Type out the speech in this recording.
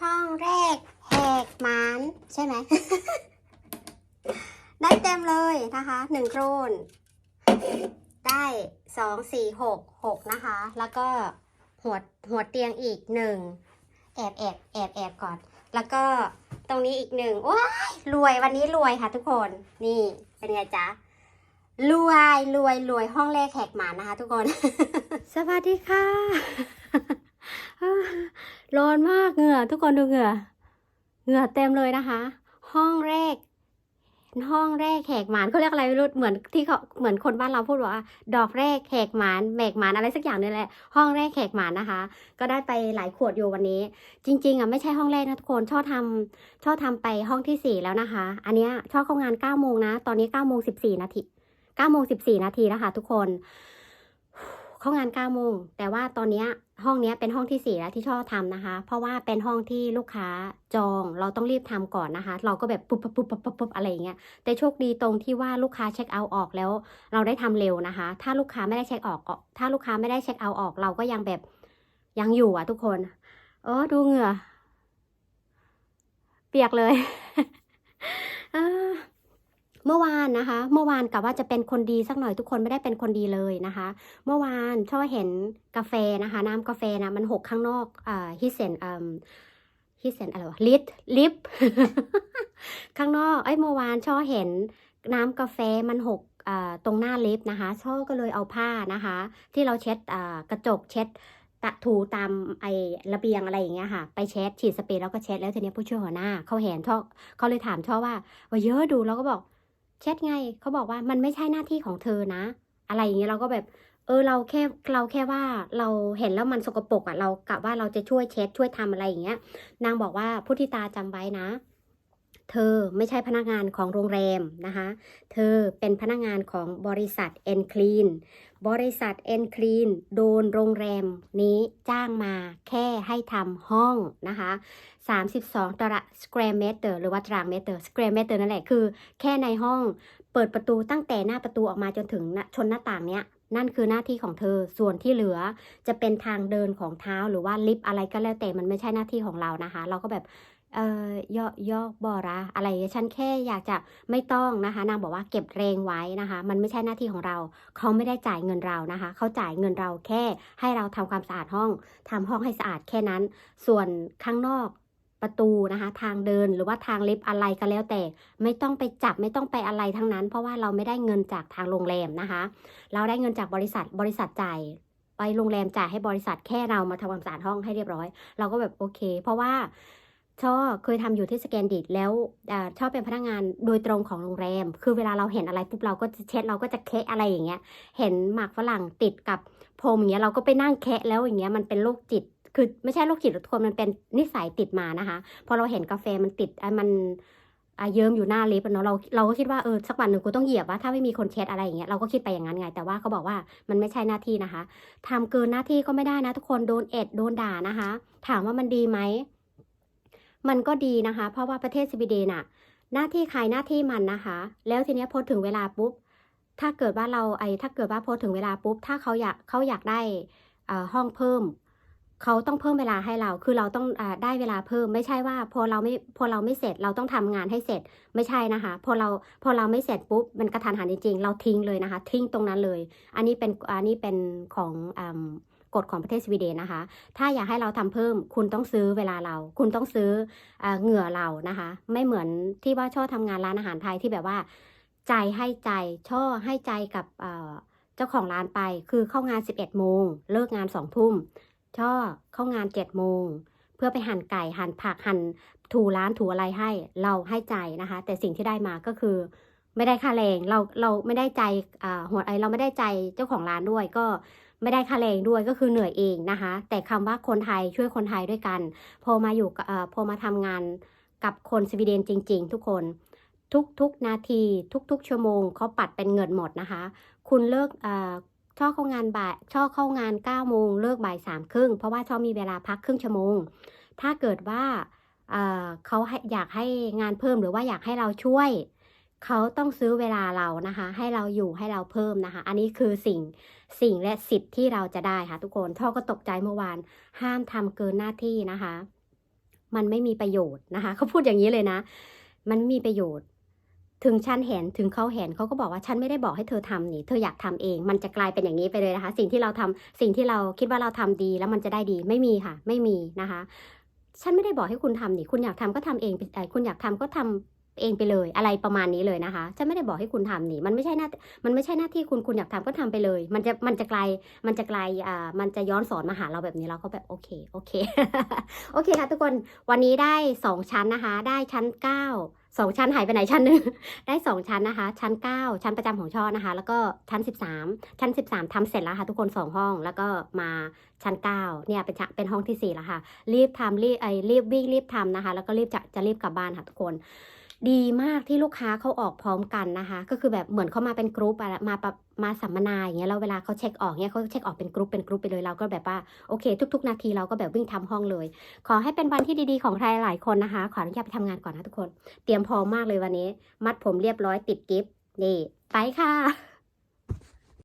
ห้องแรกแหกหมานใช่ไหม ได้เต็มเลยนะคะหนึ่งโครนได้สองสี่หกหกนะคะ แล้วก็หัวหัวเตียงอีกหนึ่งแอบแอบแอบแอบก่อน แล้วก็ตรงนี้อีกหนึ่งว้ายรวยวันนี้รวยค่ะทุกคนนี่เป็นไงจ๊ะรวยรวยรวยห้องแรกแหกหมานนะคะทุกคน สวัสดีค่ะ ร้อนมากเหงื่อ ทุกคนดูเหงื่อ เหงื่อเต็มเลยนะคะ ห้องแรก ห้องแรกแหกหมานเขาเรียกอะไรไม่รู้เหมือนที่เขาเหมือนคนบ้านเราพูดว่า ดอกแรกแหกหมานแหกหมานอะไรสักอย่างนี่แหละ ห้องแรกแหกหมานนะคะ ก็ได้ไปหลายขวดอยู่วันนี้ จริง ๆอะไม่ใช่ห้องแรกนะทุกคนชอบทำชอบทำไปห้องที่สี่แล้วนะคะ อันเนี้ยชอบเข้างานเก้าโมงนะ ตอนนี้เก้าโมงสิบสี่นาทีเก้าโมงสิบสี่นาทีนะคะ ทุกคน เข้างานเก้าโมงแต่ว่าตอนนี้ห้องนี้เป็นห้องที่สี่แล้วที่ชอบทำนะคะ เพราะว่าเป็นห้องที่ลูกค้าจองเราต้องรีบทำก่อนนะคะ เราก็แบบปุ๊บปุ๊บปุ๊บปุ๊บปุ๊บอะไรอย่างเงี้ยแต่โชคดีตรงที่ว่าลูกค้าเช็คเอาท์ออกแล้ว เราได้ทำเร็วนะคะ ถ้าลูกค้าไม่ได้เช็คออกถ้าลูกค้าไม่ได้เช็คเอาท์ออก เราก็ยังแบบยังอยู่อะทุกคน เออดูเหงื่อ เปียกเลย เออ เมื่อวานนะคะ เมื่อวานกะว่าจะเป็นคนดีสักหน่อยทุกคนไม่ได้เป็นคนดีเลยนะคะ เมื่อวานช่อเห็นกาแฟนะคะ น้ำกาแฟนะมันหกข้างนอกอ่าฮิเซนอ่าฮิเซนอะไรวะลิปลิปข้างนอกเอ้เมื่อวานช่อเห็นน้ำกาแฟมันหกอ่าตรงหน้าลิฟต์นะคะช่อก็เลยเอาผ้านะคะ ที่เราเช็ดอ่ากระจกเช็ดตะถูตามไอระเบียงอะไรอย่างเงี้ยค่ะ ไปเช็ดฉีดสเปรย์แล้วก็เช็ดแล้วทีนี้ผู้ช่วยหัวหน้าเขาเห็นช่อเขาเลยถามช่อว่าว่าเยอะดูเราก็บอก เช็ดไงเขาบอกว่ามันไม่ใช่หน้าที่ของเธอนะ อะไรอย่างเงี้ยเราก็แบบ เออเราแค่เราแค่ว่าเราเห็นแล้วมันสกปรกอะ่ะเรากะว่าเราจะช่วยเช็ดช่วยทำอะไรอย่างเงี้ย นางบอกว่าพุทธิตาจำไว้นะ เธอไม่ใช่พนักงานของโรงแรมนะคะ เธอเป็นพนักงานของบริษัทเอ็นคลีนบริษัทเอ็นคลีนโดนโรงแรมนี้จ้างมาแค่ให้ทำห้องนะคะ 32ตารางสแควร์เมตรหรือว่าตารางเมตรสแควร์เมตรนั่นแหละคือ แค่ในห้องเปิดประตูตั้งแต่หน้าประตูออกมาจนถึงชนหน้าต่างเนี้ยนั่นคือหน้าที่ของเธอ ส่วนที่เหลือจะเป็นทางเดินของเท้าหรือว่าลิฟต์อะไรก็แล้วแต่มันไม่ใช่หน้าที่ของเรานะคะ เราก็แบบ เอ่อยอยอกบอระอะไร ฉันแค่อยากจะไม่ต้องนะคะ นางบอกว่าเก็บแรงไว้นะคะ มันไม่ใช่หน้าที่ของเรา เขาไม่ได้จ่ายเงินเรานะคะ เขาจ่ายเงินเราแค่ให้เราทำความสะอาดห้องทำห้องให้สะอาดแค่นั้น ส่วนข้างนอกประตูนะคะ ทางเดินหรือว่าทางลิฟต์อะไรก็แล้วแต่ ไม่ต้องไปจับไม่ต้องไปอะไรทั้งนั้น เพราะว่าเราไม่ได้เงินจากทางโรงแรมนะคะ เราได้เงินจากบริษัทบริษัทจ่ายไปโรงแรมจ่ายให้บริษัทแค่เรามาทำความสะอาดห้องให้เรียบร้อย เราก็แบบโอเค เพราะว่า ช่อเคยทำอยู่ที่สแกนดิตแล้วอชอบเป็นพนักงานโดยตรงของโรงแรม คือเวลาเราเห็นอะไรปุ๊บเราก็จะเช็ดเราก็จะเคะอะไรอย่างเงี้ย เห็นหมากฝรั่งติดกับพรมอย่างเงี้ยเราก็ไปนั่งแคะแล้วอย่างเงี้ยมันเป็นโรคจิต คือไม่ใช่โรคจิตหรอทุกคนมันเป็นนิสัยติดมานะคะ พอเราเห็นกาแฟมันติดอะมันอะเยิ้มอยู่หน้าลิฟต์เนาะเราเราก็คิดว่าเออสักวันหนึ่งกูต้องเหยียบว่าถ้าไม่มีคนเช็ดอะไรอย่างเงี้ยเราก็คิดไปอย่างนั้นไง แต่ว่าเขาบอกว่ามันไม่ใช่หน้าที่นะคะทำเกินหน้าที่ก็ไม่ได้นะ ทุกคนโดนเอ็ดโดนด่านะคะ ถามว่ามันดีไหม มันก็ดีนะคะ เพราะว่าประเทศสวีเดนอะหน้าที่ใครหน้าที่มันนะคะ แล้วทีเนี้ยพอถึงเวลาปุ๊บ ถ้าเกิดว่าเราไอ้ถ้าเกิดว่าพอถึงเวลาปุ๊บ ถ้าเขาอยากเขาอยากได้อ่อห้องเพิ่ม เขาต้องเพิ่มเวลาให้เรา คือเราต้องอได้เวลาเพิ่ม ไม่ใช่ว่าพอเราไม่พอเราไม่เสร็จเราต้องทำงานให้เสร็จ ไม่ใช่นะคะ พอเราพอเราไม่เสร็จปุ๊บมันกระทันหันจริงๆ เราทิ้งเลยนะคะ ทิ้งตรงนั้นเลย อันนี้เป็นอันนี้เป็นของอา กฎของประเทศสวีเดนนะคะ ถ้าอยากให้เราทำเพิ่ม คุณต้องซื้อเวลาเรา คุณต้องซื้อเอ่อเหงื่อเรานะคะ ไม่เหมือนที่ว่าช่อทำงานร้านอาหารไทยที่แบบว่า ใจให้ใจช่อให้ใจกับเอ่อเจ้าของร้านไป คือเข้างาน 11โมงเลิกงาน2ทุ่มช่อเข้างาน7โมงเพื่อไปหั่นไก่หั่นผักหั่นถูร้านถูอะไรให้เราให้ใจนะคะ แต่สิ่งที่ได้มาก็คือไม่ได้ค่าแรงเราเราไม่ได้ใจอ่าหัวไอเราไม่ได้ใจเจ้าของร้านด้วยก็ ไม่ได้ค่าแรงด้วยก็คือเหนื่อยเองนะคะ แต่คำว่าคนไทยช่วยคนไทยด้วยกัน พอมาอยู่เอ่อพอมาทำงานกับคนสวีเดนจริง ๆ ทุกคน ทุกๆนาที ทุกๆ ชั่วโมงเขาปัดเป็นเงินหมดนะคะ คุณเลิกเอ่อช่อเข้างานบ่ายช่อเข้างาน9โมงเลิกบ่ายสามครึ่งเพราะว่าช่อมีเวลาพักครึ่งชั่วโมง ถ้าเกิดว่าเอ่อเขาอยากให้งานเพิ่มหรือว่าอยากให้เราช่วย เขาต้องซื้อเวลาเรานะคะ ให้เราอยู่ให้เราเพิ่มนะคะ อันนี้คือสิ่งสิ่งและสิทธิ์ที่เราจะได้ค่ะ ทุกคนท่อก็ตกใจเมื่อวาน ห้ามทำเกินหน้าที่นะคะ มันไม่มีประโยชน์นะคะเขาพูดอย่างนี้เลยนะ มันมีประโยชน์ ถึงฉันเห็นถึงเขาเห็นเขาก็บอกว่าฉันไม่ได้บอกให้เธอทำนี่ เธออยากทำเอง มันจะกลายเป็นอย่างนี้ไปเลยนะคะ สิ่งที่เราทำสิ่งที่เราคิดว่าเราทำดีแล้วมันจะได้ดีไม่มีค่ะ ไม่มีนะคะฉันไม่ได้บอกให้คุณทำนี่ คุณอยากทำก็ทำเองคุณอยากทำก็ทำ เองไปเลย อะไรประมาณนี้เลยนะคะฉันไม่ได้บอกให้คุณทำนี่มันไม่ใช่หน้ามันไม่ใช่หน้าที่คุณคุณอยากทำก็ทำไปเลย มันจะมันจะไกลมันจะไกลอ่ามันจะย้อนสอนมาหาเราแบบนี้เราก็แบบโอเคโอเคโอเคค่ะทุกคนวันนี้ได้สองชั้นนะคะ ได้ชั้นเก้าสองชั้นหายไปไหนชั้นหนึ่งได้สองชั้นนะคะ ชั้นเก้าชั้นประจำของช่อนะคะ แล้วก็ชั้นสิบสามชั้นสิบสามทำเสร็จแล้วค่ะ ทุกคนสองห้องแล้วก็มาชั้นเก้าเนี่ยเป็นเป็นห้องที่สี่แล้วค่ะ รีบทำรีบไอรีบวิ่งรีบทำนะคะ แล้วก็รีบจะจะรีบกลับบ้านค่ะทุกคน ดีมากที่ลูกค้าเขาออกพร้อมกันนะคะ ก็คือแบบเหมือนเขามาเป็นกรุ๊ปมามาสัมมนาอย่างเงี้ยแล้วเวลาเขาเช็คออกเงี้ยเขาเช็คออกเป็นกรุ๊ปเป็นกรุ๊ปไปเลยเราก็แบบว่าโอเค ทุก ๆ นาทีเราก็แบบวิ่งทำห้องเลย ขอให้เป็นวันที่ดีๆของใครหลายคนนะคะ ขออนุญาตไปทำงานก่อนนะทุกคน เตรียมพร้อมมากเลยวันนี้ มัดผมเรียบร้อยติดกิฟต์นี่ไปค่ะ